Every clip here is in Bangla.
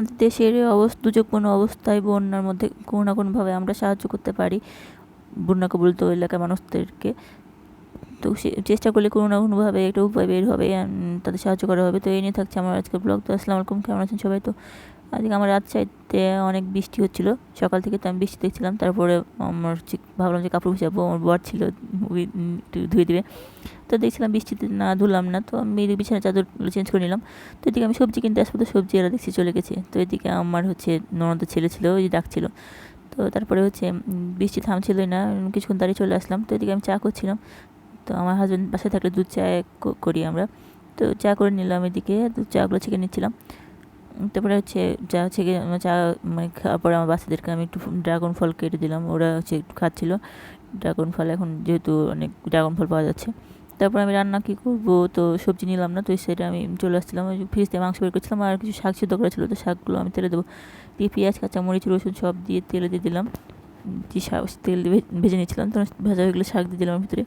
আমাদের দেশের অবস্থা, দুর্যোগপূর্ণ অবস্থায় বন্যার মধ্যে কোনো না কোনোভাবে আমরা সাহায্য করতে পারি বন্যা কবলিত এলাকার মানুষদেরকে। তো সে, চেষ্টা করলে কোনো না কোনোভাবে একটা উপায় বের হবে তাদের সাহায্য করা হবে। তো এই নিয়ে থাকছে আমার আজকের ব্লগ। তো আসসালামু আলাইকুম, কেমন আছেন সবাই? তো আজকে আমার রাত অনেক বৃষ্টি হচ্ছিল। সকাল থেকে তো আমি বৃষ্টি দেখছিলাম, তারপরে আমার ভাবলাম যে কাপড় ভিজাবো আমার বর ছিল একটু ধুয়ে দেবে। তো দেখছিলাম বৃষ্টিতে না ধুলাম না, তো আমি এদিকে বিছানা চাদরগুলো চেঞ্জ করে নিলাম। তো এদিকে আমি সবজি কিনতে আসব, তো সবজি এরা দেখছি চলে গেছে। তো এদিকে আমার হচ্ছে ননদের ছেলে ছিল, ওই ডাকছিল। তো তারপরে হচ্ছে বৃষ্টি থামছিলই না, কিছুক্ষণ দাঁড়িয়ে চলে আসলাম। তো এদিকে আমি চা করছিলাম। তো আমার হাজব্যান্ড বাসায় থাকলে দুধ চা করি আমরা। তো চা করে নিলাম এদিকে তো চাগুলো ছেঁকে নিচ্ছিলাম। তারপরে হচ্ছে চা ছেঁকে চা মানে খাওয়ার পরে আমার বাচ্চাদেরকে আমি একটু ড্রাগন ফল কেটে দিলাম। ওরা হচ্ছে একটু খাচ্ছিল। ড্রাগন ফল এখন যেহেতু অনেক ড্রাগন ফল পাওয়া যাচ্ছে। তারপর আমি রান্না কী করব? তো সবজি নিলাম না, তো সেটা আমি চলে আসছিলাম। ওই ফ্রিজ থেকে মাংস বের করছিলাম আর কিছু শাক সিদ্ধ করা তো শাকগুলো আমি তেলে দেবো। দিয়ে পেঁয়াজ কাঁচা কাঁচামরিচ, রসুন সব দিয়ে তেলে দিয়ে দিলাম। যে শাক, তেল দিয়ে ভেজে নিয়েছিলাম। তখন ভাজা হয়ে গেলে শাক দিয়ে দিলাম ভিতরে।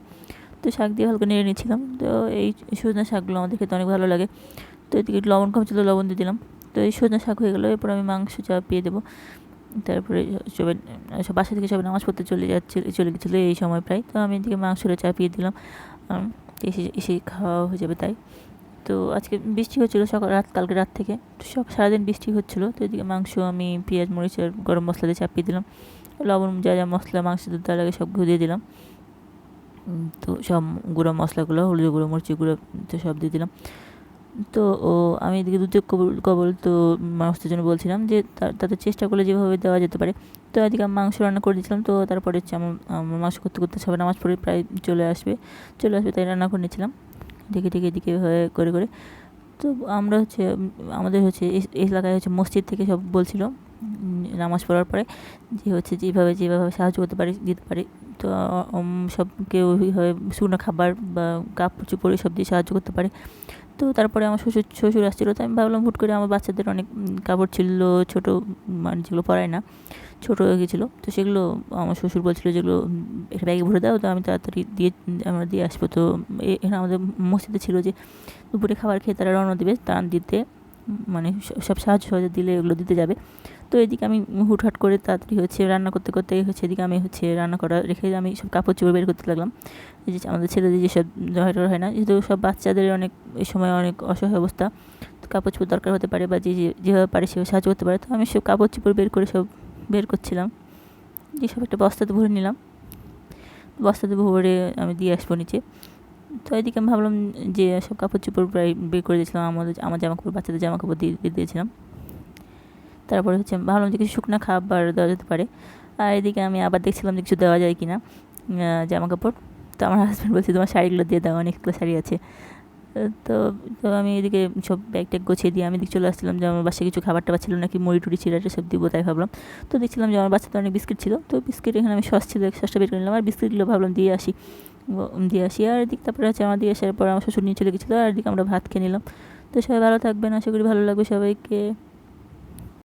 তো শাক দিয়ে হালকা নেড়ে নিয়েছিলাম। তো এই সজনা শাকগুলো আমাদের খেতে অনেক ভালো লাগে। তো এদিকে লবণ কম ছিল, লবণ দিয়ে দিলাম। তো এই সজনা শাক হয়ে গেলো। এরপর আমি মাংস চাপিয়ে দেবো। তারপরে সবাই, সব বাসা থেকে সবাই নামাজ পড়তে চলে যাচ্ছে, চলে গেছিল এই সময় প্রায়। তো আমি এদিকে মাংসটা চাপিয়ে দিলাম। এসে এসে খাওয়া হয়ে যাবে তাই। তো আজকে বৃষ্টি হচ্ছিল সকাল, রাত, কালকে রাত থেকে। তো সব, সারাদিন বৃষ্টি হচ্ছিল। তো এদিকে মাংস আমি পেঁয়াজ, মরিচ আর গরম মশলা দিয়ে চাপিয়ে দিলাম। লবণ, যা যা মশলা, মাংস দিতে লাগে সব দিয়ে দিলাম। তো সব গুঁড়ো মশলাগুলো, হলুদ গুঁড়ো মরিচ গুঁড়ো, তো সব দিয়ে দিলাম। তো, ও, আমি এদিকে দুধের কবল কবল তো মানুষদের জন্য বলছিলাম যে তাদের চেষ্টা করলে যেভাবে দেওয়া যেতে পারে। তো এদিকে আমি মাংস রান্না করে দিয়েছিলাম, তো তারপরে হচ্ছে আমার আমার মাংস করতে করতে সবাই নামাজ পড়ে প্রায় চলে আসবে চলে আসবে তাই রান্না করে নিয়েছিলাম। দেখে দেখে এদিকে করে করে। তো আমরা হচ্ছে, আমাদের হচ্ছে এই এলাকায় হচ্ছে মসজিদ থেকে সব বলছিল নামাজ পড়ার পরে যে হচ্ছে যেভাবে যেভাবে সাহায্য করতে পারি, দিতে পারি। তো সব কেউ শুকনো খাবার বা কাপড় চোপড় সব দিয়ে সাহায্য করতে পারে। তো তারপরে আমার শ্বশুর শ্বশুর আসছিল, তো আমি ভাবলাম হুট করে আমার বাচ্চাদের অনেক কাপড় ছিল, ছোটো মানে যেগুলো পরায় না, ছোটো হয়ে গেছিল। তো সেগুলো আমার শ্বশুর বলছিলো যেগুলো একটা ব্যাগে ভরে দাও, তো আমি তাড়াতাড়ি দিয়ে, আমরা দিয়ে আসব। তো এখানে আমাদের মসজিদে ছিল যে, দুপুরে খাবার খেয়ে তারা রওনা দেবে তারা দিতে মানে সব সাহায্য সহযোগ দিলে এগুলো দিতে যাবে। তো এদিকে আমি হুটহাট করে তাড়াতাড়ি হচ্ছে রান্না করতে করতে হচ্ছে এদিকে আমি হচ্ছে রান্না করা রেখে আমি সব কাপড় চোপড় বের করতে লাগলাম। যে আমাদের ছেলেদের যেসব জয়ের হয় না, যেহেতু সব বাচ্চাদের অনেক এই সময় অনেক অসহায় অবস্থা, তো কাপড় চোপড় দরকার হতে পারে বা যে যেভাবে পারে সেভাবে সাহায্য করতে পারে, তো আমি সব কাপড় চোপড় বের করে সব বের করছিলাম। দিয়ে সব একটা বস্তাতে ভরে নিলাম। বস্তাতে ভরে আমি দিয়ে আসব নিচে। তো এদিকে আমি ভাবলাম যে সব কাপড় চোপড় প্রায় বের করে দিয়েছিলাম, আমাদের আমার জামা কাপড়, বাচ্চাদের জামা কাপড় দিয়ে দিয়ে দিয়েছিলাম। তারপরে হচ্ছে ভাবলাম যে কিছু শুকনো খাবার দেওয়া যেতে পারে। আর এদিকে আমি আবার দেখছিলাম যে কিছু দেওয়া যায় কি না জামা কাপড়। তো আমার হাজব্যান্ড বলছে, তোমার শাড়িগুলো দিয়ে দাও, অনেকগুলো শাড়ি আছে। তো তো আমি এদিকে সব ব্যাগ ট্যাগ গুছিয়ে দিয়ে আমি এদিকে চলে আসছিলাম, যে আমার বাসায় কিছু খাবার টাবার ছিল নাকি, মুড়ি টুড়ি এটা সব দিব তাই ভাবলাম। তো দেখছিলাম যে আমার বাচ্চাতে অনেক বিস্কিট ছিল, তো বিস্কিট এখানে আমি সস ছিল, সসটা বের করে নিলাম। আর বিস্কিটগুলো ভাবলাম দিয়ে আসি দিয়ে আসি। আর এদিক তারপরে হচ্ছে আমার দিয়ে আসার পর আমার শ্বশুর নিয়ে চলে গেছিল, আর এদিকে আমরা ভাত খেয়ে নিলাম। তো সবাই ভালো থাকবেন, আশা করি ভালো লাগবে সবাইকে।